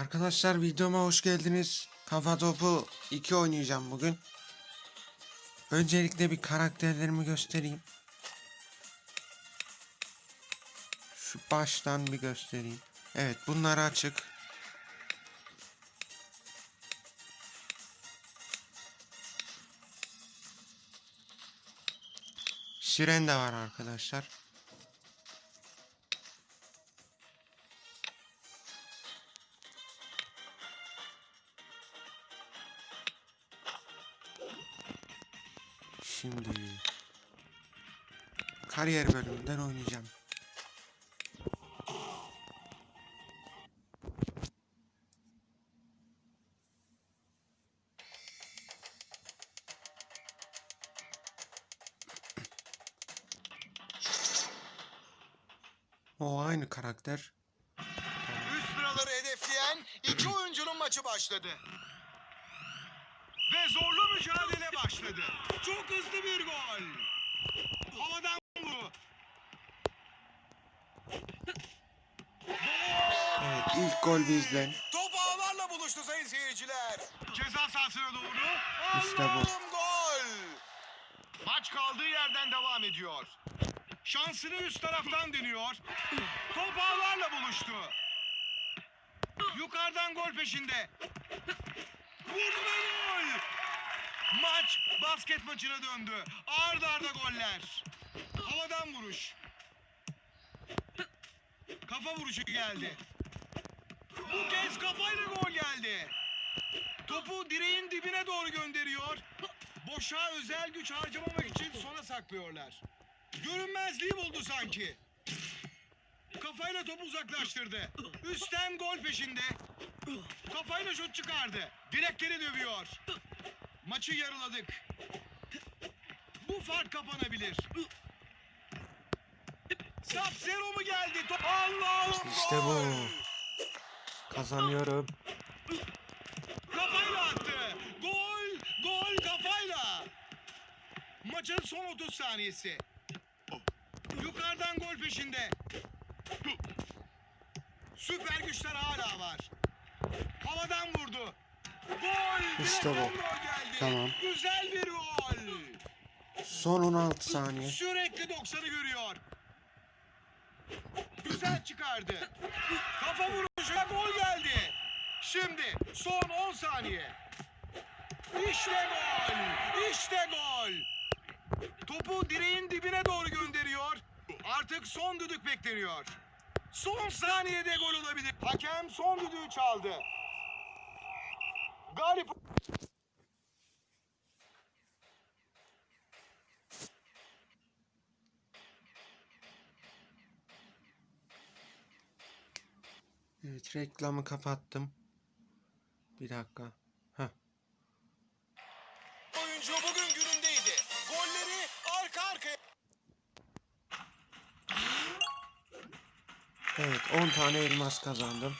Arkadaşlar videoma hoş geldiniz. Kafa topu 2 oynayacağım bugün. Öncelikle bir karakterlerimi göstereyim. Şu baştan bir göstereyim. Evet bunlar açık. Siren de var arkadaşlar. Kariyer bölümünden oynayacağım. O aynı karakter. Üst sıraları hedefleyen iki oyuncunun maçı başladı. Ve zorlu mücadele başladı. Çok hızlı bir gol. Havadan. Evet ilk gol bizden. Top ağlarla buluştu sayın seyirciler. Ceza sahasına doğru. İşte bu. Gol. Maç kaldığı yerden devam ediyor. Şansını üst taraftan deniyor. Top ağlarla buluştu. Yukarıdan gol peşinde. Vurdu gol. Maç basket maçına döndü. Arda arda goller. Havadan vuruş. Kafa vuruşu geldi. Bu kez kafayla gol geldi. Topu direğin dibine doğru gönderiyor. Boşa özel güç harcamamak için sona saklıyorlar. Görünmezliği buldu sanki. Kafayla topu uzaklaştırdı. Üstten gol peşinde. Kafayla şut çıkardı. Direkleri dövüyor. Maçı yarıladık. Bu fark kapanabilir. Sub-Zero mu geldi? Top Allah'ım İşte bu. Kazanıyorum. Kafayla attı. Gol, gol kafayla. Maçın son 30 saniyesi. Yukarıdan gol peşinde. Süper güçler hala var. Havadan vurdu. Gol. İşte bu. Tamam. Güzel bir gol. Son 16 saniye. Sürekli 90'ı görüyor. Güzel çıkardı. Kafa vuruşuna gol geldi. Şimdi son 10 saniye. İşte gol. İşte gol. Topu direğin dibine doğru gönderiyor. Artık son düdük bekleniyor. Son saniyede gol olabilir. Hakem son düdüğü çaldı. Galip Evet reklamı kapattım. Bir dakika. Heh. oyuncu bugün günündeydi. Golleri arka arkaya Evet 10 tane elmas kazandım.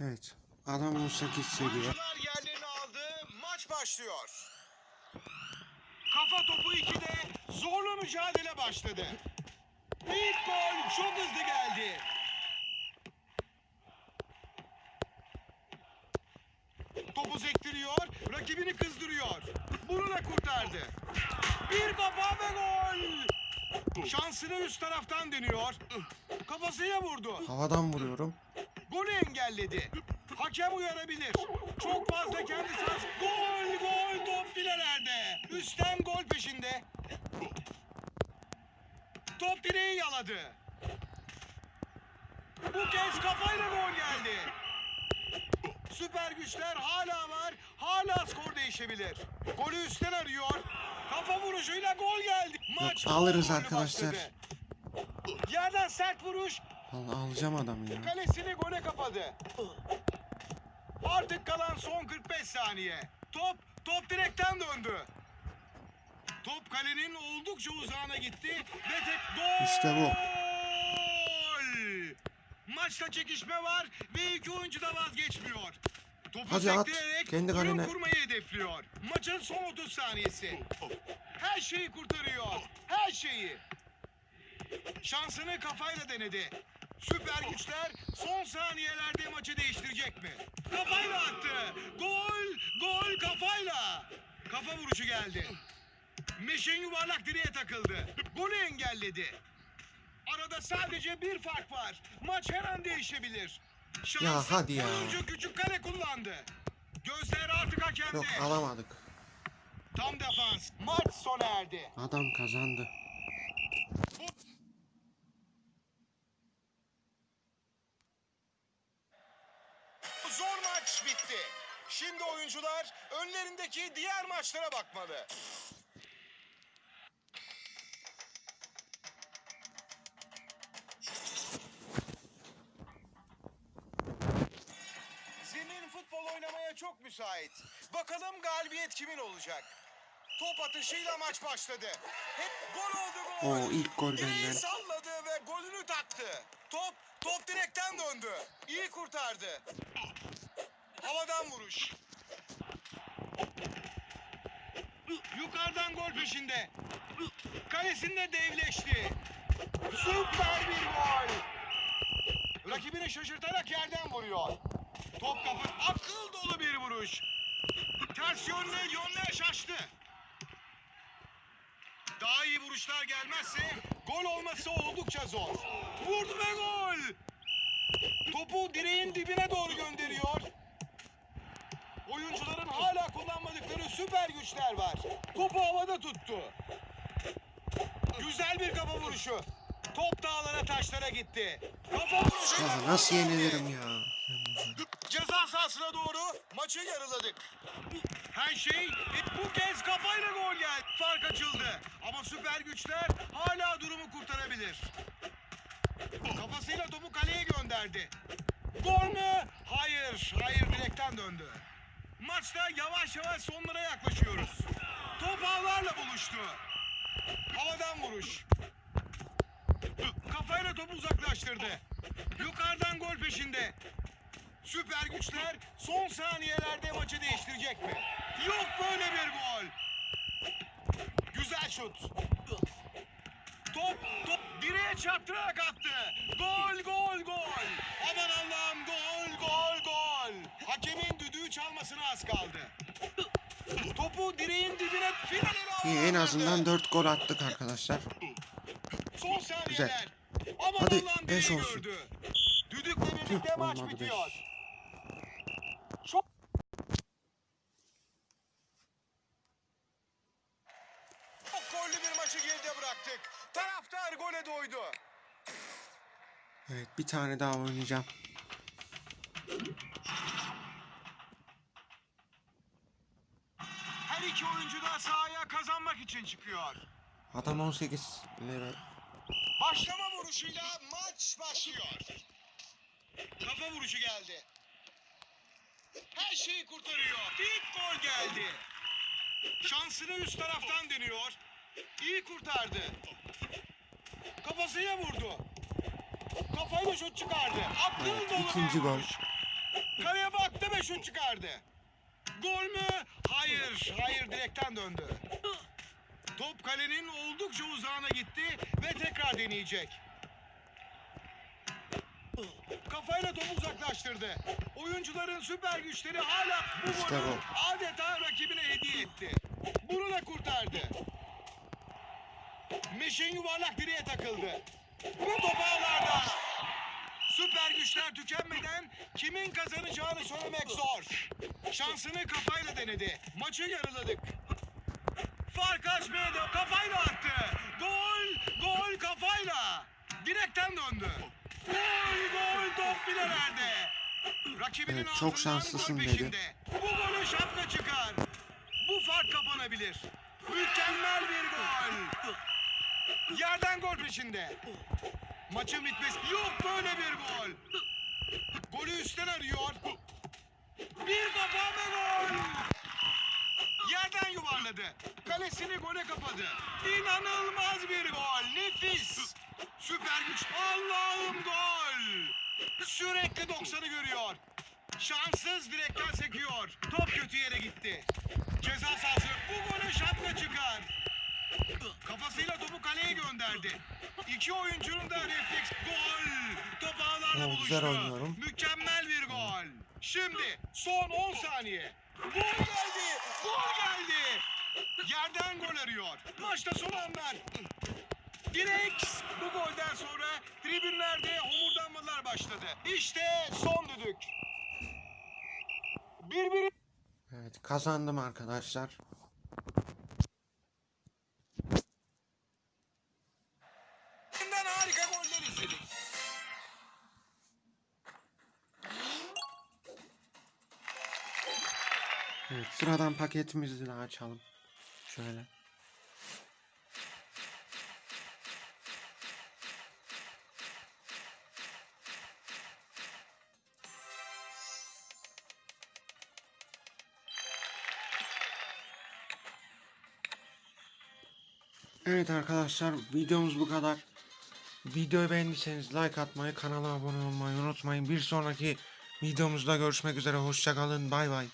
Evet. Adam 18 seviye. Yerlerini aldı. Maç başlıyor. Kafa topu 2'de zorlu mücadele başladı. İlk gol çok hızlı geldi. Topu sektiriyor, rakibini kızdırıyor. Bunu da kurtardı. Bir kafa ve gol. Şansını üst taraftan deniyor. Kafasıyla vurdu. Havadan vuruyorum. Golü engelledi. Hakem uyarabilir. Çok fazla kendi sahası. Gol gol top filelerde. Üstten gol peşinde. Top direği yaladı. Bu kez kafayla gol geldi. Süper güçler hala var. Hala skor değişebilir. Golü üstten arıyor. Kafa vuruşuyla gol geldi. Maç Yok, alırız arkadaşlar. başladı. Yerden sert vuruş. Al, alacağım adamı ya. Kalesini gole kapadı. Artık kalan son 45 saniye. Top, top direkten döndü. Top kalenin oldukça uzağına gitti ve tek gol. İşte bu. Maçta çekişme var ve iki oyuncu da vazgeçmiyor. Topu Hadi at. Kendi kalene. kurmayı hedefliyor. Maçın son 30 saniyesi. Her şeyi kurtarıyor. Her şeyi. Şansını kafayla denedi. Süper güçler son saniyelerde maçı değiştirecek mi? Kafayla attı. Gol, gol kafayla. Kafa vuruşu geldi. Meşin yuvarlak direğe takıldı. Golü engelledi. Arada sadece bir fark var. Maç her an değişebilir. Şansı Ya hadi ya. oyuncu küçük kale kullandı. Gözler artık hakemde. Yok alamadık. Tam defans. Maç sona erdi. Adam kazandı. Şimdi oyuncular önlerindeki diğer maçlara bakmalı. Zemin futbol oynamaya çok müsait. Bakalım galibiyet kimin olacak? Top atışıyla maç başladı. Hep gol oldu gol. Oo ilk gol benden. salladı ve golünü taktı. Top, top direkten döndü. İyi kurtardı. Havadan vuruş. Yukarıdan gol peşinde. Kalesinde devleşti. Süper bir gol. Rakibini şaşırtarak yerden vuruyor. Top kapı akıl dolu bir vuruş. Ters yönle yönle şaştı. Daha iyi vuruşlar gelmezse gol olması oldukça zor. Vurdu ve gol. Topu direğin dibine doğru gönderiyor. Oyuncuların hala kullanmadıkları süper güçler var. Topu havada tuttu. Güzel bir kafa vuruşu. Top dağlara taşlara gitti. Kafa vuruşu. Ya nasıl yenilirim ya? Ceza sahasına doğru maçı yarıladık. Her şey bu kez kafayla gol geldi. Fark açıldı. Ama süper güçler hala durumu kurtarabilir. Kafasıyla topu kaleye gönderdi. Gol mü? Hayır. Hayır direkten döndü. Maçta yavaş yavaş sonlara yaklaşıyoruz. Top ağlarla buluştu. Havadan vuruş. Kafayla topu uzaklaştırdı. Yukarıdan gol peşinde. Süper güçler son saniyelerde maçı değiştirecek mi? Yok böyle bir gol. Güzel şut. Top, top direğe çarptırarak attı. Gol, gol, gol. Aman Allah'ım gol, gol. Hakemin düdüğü çalmasına az kaldı. Topu direğin dibine İyi en azından 4 gol attık arkadaşlar. Son saniyeler. Güzel. Aman Hadi, Allah'ım beş direği olsun. gördü. Düdükle birlikte maç olmadı beş. bitiyor. Çok Çok gollü bir maçı geride bıraktık. Taraftar gole doydu. Evet bir tane daha oynayacağım. Her iki oyuncu da sahaya kazanmak için çıkıyor. Adam 18 level. Başlama vuruşuyla maç başlıyor. Kafa vuruşu geldi. Her şeyi kurtarıyor. İlk gol geldi. Şansını üst taraftan deniyor. İyi kurtardı. Kafasıyla vurdu. Kafayla şut çıkardı. Akıl Evet, dolu ikinci gol. Kaleye baktı ve şut çıkardı. Gol mü? Hayır. Hayır direkten döndü. Top kalenin oldukça uzağına gitti ve tekrar deneyecek. Kafayla topu uzaklaştırdı. Oyuncuların süper güçleri hala bu İşte golü bu. adeta rakibine hediye etti. Bunu da kurtardı. Meşin yuvarlak direğe takıldı. Bu top ağlarda. Süper güçler tükenmeden kimin kazanacağını söylemek zor. Şansını kafayla denedi. Maçı yarıladık. Fark açmaya da kafayla attı. Gol, gol kafayla. Direkten döndü. Gol, gol top filelerde. Rakibinin Evet, çok şanslısın dedi. Bu golü şapka çıkar. Bu fark kapanabilir. Mükemmel bir gol. Yerden gol peşinde. Maçın bitmesi yok böyle bir gol. Golü üstten arıyor. Bir kafa ve gol. Yerden yuvarladı. Kalesini gole kapadı. İnanılmaz bir gol. Nefis. Süper güç. Allah'ım gol. Sürekli 90'ı görüyor. Şanssız direkten sekiyor. Top kötü yere gitti. Ceza sahası bu golü şapka çıkar. Kafasıyla topu kaleye gönderdi. İki oyuncunun da refleks gol. Top ağlarla Oo, buluştu. güzel oynuyorum. Mükemmel bir gol. Şimdi son 10 saniye. Gol geldi. Gol geldi. Yerden gol arıyor. Maçta son anlar. Direkt bu golden sonra tribünlerde homurdanmalar başladı. İşte son düdük. Birbiri Evet kazandım arkadaşlar. Evet sıradan paketimizi de açalım. Şöyle. Evet arkadaşlar videomuz bu kadar. Videoyu beğendiyseniz like atmayı, kanala abone olmayı unutmayın. Bir sonraki videomuzda görüşmek üzere. Hoşçakalın. Bay bay.